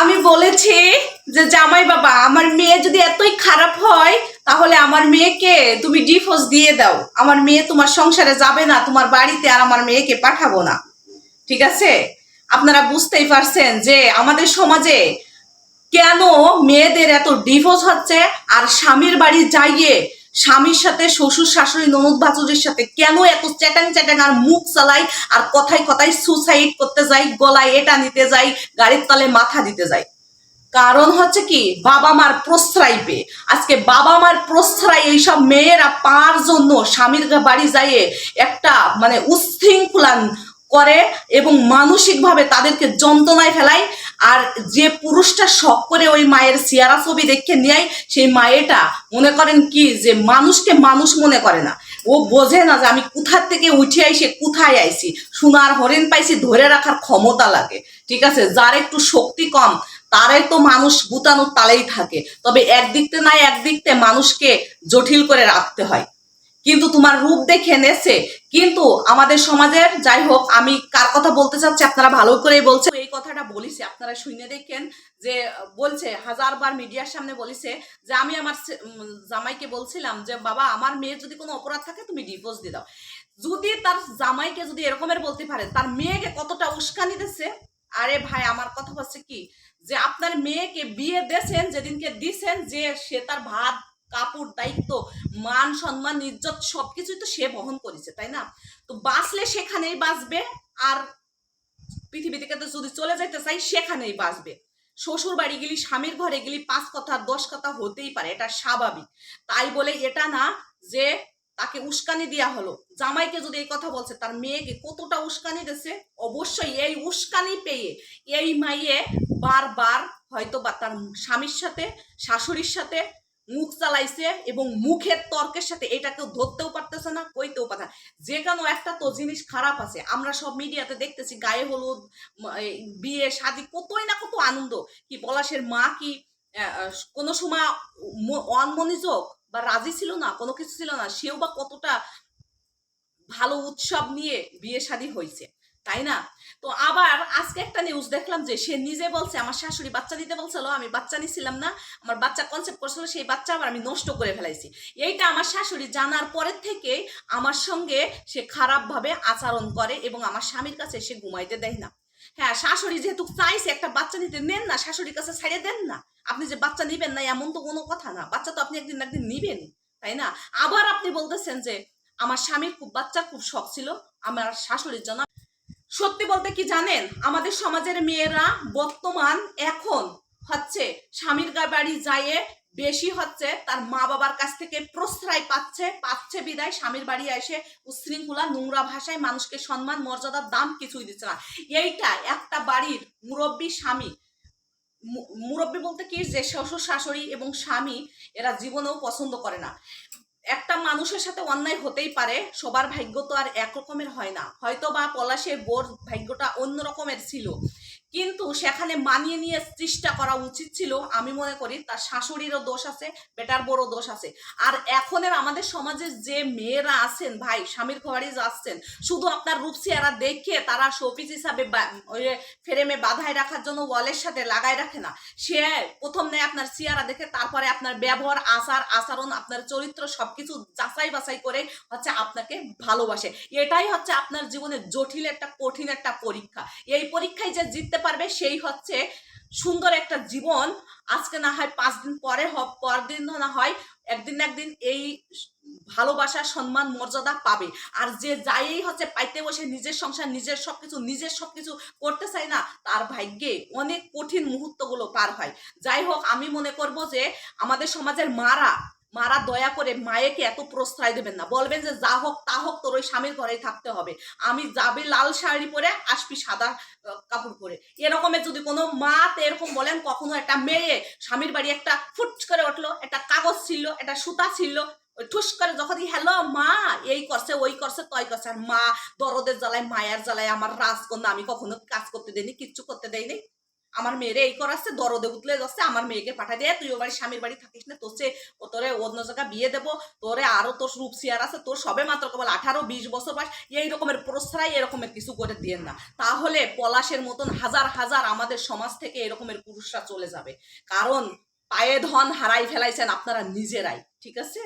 আমি বলেছি যে জামাই বাবা, আমার মেয়ে যদি এতই খারাপ হয়, তাহলে আমার মেয়েকে তুমি ডিভোর্স দিয়ে দাও। আমার মেয়ে তোমার সংসারে যাবে না, তোমার বাড়িতে আর আমার মেয়েকে পাঠাবো না। ঠিক আছে? আপনারা বুঝতেই পারছেন যে আমাদের সমাজে কেন মেয়েদের এত ডিভোর্স হচ্ছে আর স্বামীর বাড়ি যাইয়ে স্বামীর সাথে, শ্বশুর শাশুড়ি, ননদ বাচুরের সাথে কেন এত চ্যাটাং চ্যাটাং আর মুখ চালাই আর কথায় কথায় সুসাইড করতে যাই, গলায় এটা নিতে যাই, গাড়ির তলে মাথা দিতে যাই? কারণ হচ্ছে কি, বাবা মার প্রশ্রয় পেয়ে। আজকে বাবা মার প্রশ্রয় এইসব মেয়েরা পার জন্য স্বামীর বাড়ি যাইয়ে একটা মানে উচ্ছৃঙ্খলা করে এবং মানসিকভাবে তাদেরকে যন্ত্রণায় ফেলায়। আর যে পুরুষটা শখ করে ওই মায়ের সিয়ারা ছবি দেখে নেয় সেই মায়েটা মনে করেন কি যে মানুষকে মানুষ মনে করে না। ও বোঝে না যে আমি কোথার থেকে উঠে আইসে, কোথায় আইছি সোনার হরিণ পাইছি, ধরে রাখার ক্ষমতা লাগে। ঠিক আছে? যার একটু শক্তি কম, তারাই তো মানুষ গুতানোর তালেই থাকে। তবে একদিকতে না একদিকতে মানুষকে জটিল করে রাখতে হয়। কিন্তু তোমার রূপ দেখে নেছে। কিন্তু আমাদের সমাজের, যাই হোক, আমি কার কথা বলতে চাচ্ছি আপনারা ভালো করেই বলছে এই কথাটা বলিছে, আপনারা শুনে দেখেন যে, বলছে, হাজারবার মিডিয়ার সামনে বলিছে যে, আমি আমার জামাইকে বলছিলাম যে, বাবা, আমার মেয়ের যদি কোনো অপরাধ থাকে, তুমি ডিভোর্স দিয়ে দাও। যদি তার জামাইকে যদি এরকমের বলতে পারে, তার মেয়েকে কতটা উস্কানি দিচ্ছে আরে ভাই, আমার কথা হচ্ছে কি? যে, আপনার মেয়েকে বিয়ে দিয়েছেন যেদিনকে দিছেন, যে সে তার ভাত, কাপড়, দায়িত্ব মান, সম্মান, ইজ্জত সবকিছুই তো সে বহন করেছে, তাই না? তো বাঁচলে সেখানেই বাঁচবে আর পৃথিবী থেকে তো যদি চলে যাইতে চাই, সেখানেই বাঁচবে। শ্বশুর বাড়ি গেলি, স্বামীর ঘরে গেলি, পাঁচ কথা, দশ কথা হতেই পারে, এটা স্বাভাবিক। তাই বলে এটা না যে তাকে উস্কানি দেওয়া হলো। জামাইকে যদি এই কথা বলছে, তার মেয়েকে কতটা উস্কানি দিচ্ছে অবশ্যই এই উস্কানি পেয়ে এই মাইয়ে বারবার হয়তো বা তার স্বামীর সাথে, শাশুড়ির সাথে মুখ চালাইছে এবং মুখের তর্কের সাথে এটা কেউ ধরতেও পারতেছে না, কইতেও পারে না। যে কোনো একটা তো জিনিস খারাপ আছে। আমরা সব মিডিয়াতে দেখতেছি, গায়ে হলুদ বিয়ে, শাদি, কতই না কত আনন্দ। কি পলাশের মা কি কোনো সময় অনমনোযোগ বা রাজি ছিল না, কোনো কিছু ছিল না, সেও বা কতটা ভালো উৎসব নিয়ে বিয়ে শাদী হয়েছে তাই না? তো আবার আজকে একটা নিউজ দেখলাম যে সে নিজে বলছে, আমার শাশুড়ি বাচ্চা দিতে বলছিল, আমি বাচ্চা নিছিলাম না, আমার বাচ্চা কনসেপ্ট করছিল, সেই বাচ্চা আবার আমি নষ্ট করে ফেলাইছি। এইটা আমার শাশুড়ি জানার পরের থেকে আমার সঙ্গে সে খারাপভাবে আচরণ করে এবং আমার স্বামীর কাছে সে ঘুমাইতে দেয় না। হ্যাঁ শাশুড়ি যেহেতু চাইছে একটা বাচ্চা নিতে, নেন না, শাশুড়ির কাছে ছাড়িয়ে দেন না। আপনি যে বাচ্চা নিবেন না, এমন তো কোনো কথা না। বাচ্চা তো আপনি একদিন না একদিন নিবেন তাই না? আবার আপনি বলতেছেন যে, আমার স্বামীর খুব, বাচ্চার খুব শখ ছিল, আমার শাশুড়ির জন্য সত্যি বলতে কি জানেন? আমাদের সমাজের মেয়েরা বর্তমান এখন হচ্ছে স্বামীর বাড়ি যায় বেশি হচ্ছে, তার মা বাবার কাছ থেকে প্রশ্রয় পাচ্ছে পাচ্ছে বিদায়, স্বামীর বাড়ি এসে উশৃঙ্খলা, নোংরা ভাষায় মানুষকে সম্মান, মর্যাদার দাম কিছুই দিচ্ছে না। এইটা একটা বাড়ির মুরব্বী স্বামী মুরব্বী বলতে কি যে শ্বশুর শাশুড়ি এবং স্বামী এরা জীবনেও পছন্দ করে না। একটা মানুষের সাথে অন্যায় হতেই পারে, সবার ভাগ্য তো আর একরকমের হয় না। হয়তো বা পলাশের বোর ভাগ্যটা অন্য রকমের ছিল। কিন্তু সেখানে মানিয়ে নিয়ে চেষ্টা করা উচিত ছিল, আমি মনে করি তার শাশুড়িরও দোষ আছে, বেটার বড় দোষ আছে। আর এখনের আমাদের সমাজে যে মেয়েরা আছেন, ভাই, স্বামীর ঘরে যাচ্ছেন শুধু আপনার রূপসিয়ারা দেখে তারা শোপিস হিসাবে ফ্রেমে বাধায় রাখার জন্য ওয়ালের সাথে লাগায় রাখে না। সে প্রথম নেয় আপনার চেহারা দেখে, তারপরে আপনার ব্যবহার, আচার, আচরণ, আপনার চরিত্র সবকিছু যাচাই বাছাই করে হচ্ছে আপনাকে ভালোবাসে। এটাই হচ্ছে আপনার জীবনের জটিল একটা, কঠিন একটা পরীক্ষা। এই পরীক্ষায় যে জিততে পারবে, সেই হচ্ছে সুন্দর একটা জীবন। আজকে না হয় পাঁচ দিন পরে পরদিন না হয় একদিন একদিন এই ভালোবাসা, সম্মান, মর্যাদা পাবে। আর যে যাই হচ্ছে পাইতে বসে নিজের সংসার, নিজের সবকিছু নিজের সবকিছু করতে চায় না, তার ভাগ্যে অনেক কঠিন মুহূর্তগুলো পার হয়। যাই হোক, আমি মনে করব যে আমাদের সমাজের মারা মারা দয়া করে মায়েকে এত প্রশ্রয় দেবেন না। বলবেন যে যা হোক তা হোক, তোর ওই স্বামীর ঘরেই থাকতে হবে। আমি যাবে লাল শাড়ি পরে, আসবি সাদা কাপড় পরে। এরকমের যদি কোনো মা এরকম বলেন, কখনো একটা মেয়ে স্বামীর বাড়ি একটা ফুট করে উঠল, একটা কাগজ ছিল, একটা সুতা ছিল ঠুস করে যখনই, হ্যালো মা, এই করছে, ওই করছে তই করছে। আর মা দরদের জ্বালায়, মায়ের জ্বালায়, আমার রাজকন্যা, আমি কখনো কাজ করতে দেয়নি কিচ্ছু করতে দেয়নি আমার মেয়েরে এই করাচ্ছে, দরদে উতলে যাচ্ছে, আমার মেয়েকে পাঠা দিয়ে তুই ও বাড়ি, স্বামীর বাড়ি থাকিস না তোর ও তোরে অন্য জায়গায় বিয়ে দেবো, তোরে আরও তোর রূপ চেয়ার আছে, তোর সবে মাত্র কেবল আঠারো, বিশ বছর বয়স, এই রকমের প্রশ্রয় এরকমের কিছু করে দিয়েন না। তাহলে পলাশের মতন হাজার হাজার আমাদের সমাজ থেকে এরকমের পুরুষরা চলে যাবে। কারণ পায়ে ধন হারাই ফেলাইছেন আপনারা নিজেরাই, ঠিক আছে?